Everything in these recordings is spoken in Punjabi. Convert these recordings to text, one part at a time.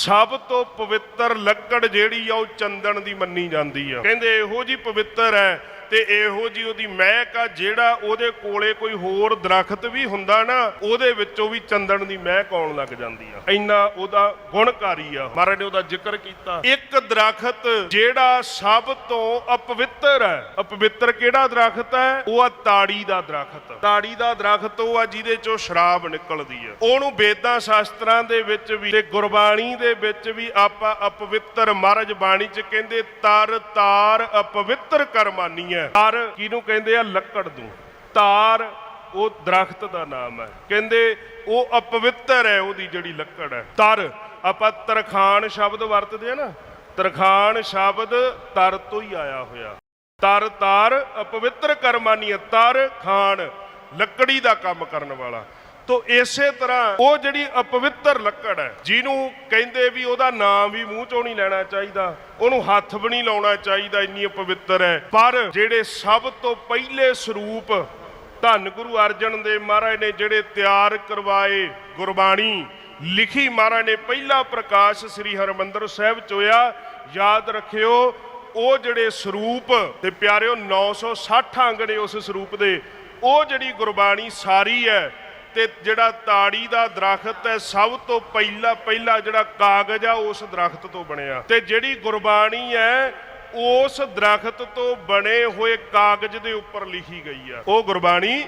ਸਭ ਤੋਂ ਪਵਿੱਤਰ ਲੱਕੜ ਜਿਹੜੀ ਆ ਉਹ ਚੰਦਨ ਦੀ ਮੰਨੀ ਜਾਂਦੀ ਆ। ਕਹਿੰਦੇ ਇਹੋ ਜੀ ਪਵਿੱਤਰ ਹੈ ਤੇ ਇਹੋ ਜੀ ਉਹਦੀ ਮਹਿਕ ਆ ਜਿਹੜਾ ਉਹਦੇ ਕੋਲੇ ਕੋਈ ਹੋਰ ਦਰਖਤ ਵੀ ਹੁੰਦਾ ਨਾ, ਉਹਦੇ ਵਿੱਚੋਂ ਵੀ ਚੰਦਨ ਦੀ ਮਹਿਕ ਆਉਣ ਲੱਗ ਜਾਂਦੀ ਆ। ਇੰਨਾ ਉਹਦਾ ਗੁਣਕਾਰੀ ਆ। ਮਹਾਰਾਜ ਨੇ ਉਹਦਾ ਜ਼ਿਕਰ ਕੀਤਾ। ਇੱਕ ਦਰਖਤ ਜਿਹੜਾ ਸਭ ਤੋਂ ਅਪਵਿੱਤਰ ਹੈ। ਅਪਵਿੱਤਰ ਕਿਹੜਾ ਦਰਖਤ ਹੈ? ਉਹ ਆ ਤਾੜੀ ਦਾ ਦਰਖਤ। ਤਾੜੀ ਦਾ ਦਰਖਤ ਉਹ ਆ ਜਿਹਦੇ ਚੋਂ ਸ਼ਰਾਬ ਨਿਕਲਦੀ ਆ। ਉਹਨੂੰ ਵੇਦਾਂ ਸ਼ਾਸਤਰਾਂ ਦੇ ਵਿੱਚ ਵੀ ਤੇ ਗੁਰਬਾਣੀ ਦੇ ਵਿੱਚ ਵੀ ਆਪਾਂ ਅਪਵਿੱਤਰ ਮਹਾਰਾਜ ਬਾਣੀ ਚ ਕਹਿੰਦੇ, ਤਰ ਤਾਰ ਅਪਵਿੱਤਰ ਕਰਮਾਨੀ ਹੈ ਤਰ ਕਿਹਨੂੰ ਕਹਿੰਦੇ ਆ? ਲੱਕੜ ਨੂੰ। ਤਾਰ ਉਹ ਦਰਖਤ ਦਾ ਨਾਮ ਹੈ। ਕਹਿੰਦੇ ਉਹ ਅਪਵਿੱਤਰ ਹੈ, ਉਹਦੀ ਜਿਹੜੀ ਲੱਕੜ ਹੈ। ਤਰ, ਆਪਾਂ ਤਰਖਾਨ ਸ਼ਬਦ ਵਰਤਦੇ ਆ ਨਾ। ਤਰਖਾਨ ਸ਼ਬਦ ਤਰ ਤੋਂ ਹੀ ਆਇਆ ਹੋਇਆ। ਤਰ, ਤਾਰ ਅਪਵਿੱਤਰ ਕਰਮਾਨੀ ਤਰ ਖਾਨ ਲੱਕੜੀ ਦਾ ਕੰਮ ਕਰਨ ਵਾਲਾ। ਤੋ ਇਸੇ ਤਰ੍ਹਾਂ ਉਹ ਜਿਹੜੀ ਅਪਵਿੱਤਰ ਲੱਕੜ ਹੈ, ਜਿਹਨੂੰ ਕਹਿੰਦੇ ਵੀ ਉਹਦਾ ਨਾਮ ਵੀ ਮੂੰਹ ਚੋਂ ਨਹੀਂ ਲੈਣਾ ਚਾਹੀਦਾ, ਉਹਨੂੰ ਹੱਥ ਵੀ ਨਹੀਂ ਲਾਉਣਾ ਚਾਹੀਦਾ, ਇੰਨੀ ਅਪਵਿੱਤਰ ਹੈ। ਪਰ ਜਿਹੜੇ ਸਭ ਤੋਂ ਪਹਿਲੇ ਸਰੂਪ ਧੰਨ ਗੁਰੂ ਅਰਜਨ ਦੇਵ ਮਹਾਰਾਜ ਨੇ ਜਿਹੜੇ ਤਿਆਰ ਕਰਵਾਏ ਗੁਰਬਾਣੀ, ਲਿਖੀ ਮਹਾਰਾਜ ਨੇ ਪਹਿਲਾ ਪ੍ਰਕਾਸ਼ ਸ੍ਰੀ ਹਰਮੰਦਰ ਸਾਹਿਬ ਚੋਇਆ ਯਾਦ ਰੱਖਿਓ, ਉਹ ਜਿਹੜੇ ਸਰੂਪ ਤੇ ਪਿਆਰਿਓ 960 ਅੰਗ ਨੇ ਉਸ ਸਰੂਪ ਦੇ, ਉਹ ਜਿਹੜੀ ਗੁਰਬਾਣੀ ਸਾਰੀ ਹੈ ਤੇ ਜਿਹੜਾ ਤਾੜੀ ਦਾ ਦਰਖਤ ਹੈ, ਸਭ ਤੋਂ ਪਹਿਲਾ ਪਹਿਲਾ ਜਿਹੜਾ ਕਾਗਜ਼ ਆ, ਉਸ ਦਰਖਤ ਤੋਂ ਬਣਿਆ। ਤੇ ਜਿਹੜੀ ਗੁਰਬਾਣੀ ਹੈ, ਉਸ ਦਰਖਤ ਤੋਂ ਬਣੇ ਹੋਏ ਕਾਗਜ਼ ਦੇ ਉੱਪਰ ਲਿਖੀ ਗਈ ਆ। ਉਹ ਗੁਰਬਾਣੀ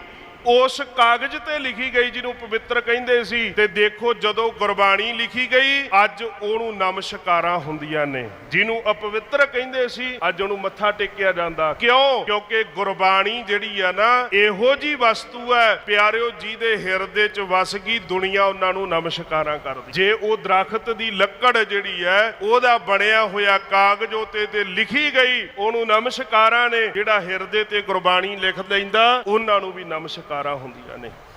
ਉਸ ਕਾਗਜ਼ ਤੇ ਲਿਖੀ ਗਈ ਜਿਹਨੂੰ ਪਵਿੱਤਰ ਕਹਿੰਦੇ ਸੀ ਤੇ ਦੇਖੋ ਜਦੋਂ ਗੁਰਬਾਣੀ ਲਿਖੀ ਗਈ, ਅੱਜ ਉਹਨੂੰ ਨਮਸਕਾਰਾਂ ਹੁੰਦੀਆਂ ਨੇ। ਜਿਹਨੂੰ ਅਪਵਿੱਤਰ ਕਹਿੰਦੇ ਸੀ, ਅੱਜ ਉਹਨੂੰ ਮੱਥਾ ਟੇਕਿਆ ਜਾਂਦਾ। ਕਿਉਂ? ਕਿਉਂਕਿ ਗੁਰਬਾਣੀ ਜਿਹੜੀ ਆ ਨਾ, ਇਹੋ ਜੀ ਵਸਤੂ ਹੈ, ਪਿਆਰਿਓ, ਜਿਹਦੇ ਹਿਰਦੇ 'ਚ ਵਸ ਗਈ ਦੁਨੀਆ ਉਹਨਾਂ ਨੂੰ ਨਮਸਕਾਰਾਂ ਕਰਦੀ। ਜੇ ਉਹ ਦਰਖਤ ਦੀ ਲੱਕੜ ਜਿਹੜੀ ਹੈ, ਉਹਦਾ ਬਣਿਆ ਹੋਇਆ ਕਾਗਜ਼ ਉਤੇ ਤੇ ਲਿਖੀ ਗਈ, ਉਹਨੂੰ ਨਮਸਕਾਰਾਂ ਨੇ, ਜਿਹੜਾ ਹਿਰਦੇ ਤੇ ਗੁਰਬਾਣੀ ਲਿਖ ਲੈਂਦਾ, ਉਹਨਾਂ ਨੂੰ ਵੀ ਨਮਸਕਾਰ ਕਾਰਾਂ ਹੁੰਦੀਆਂ ਨੇ।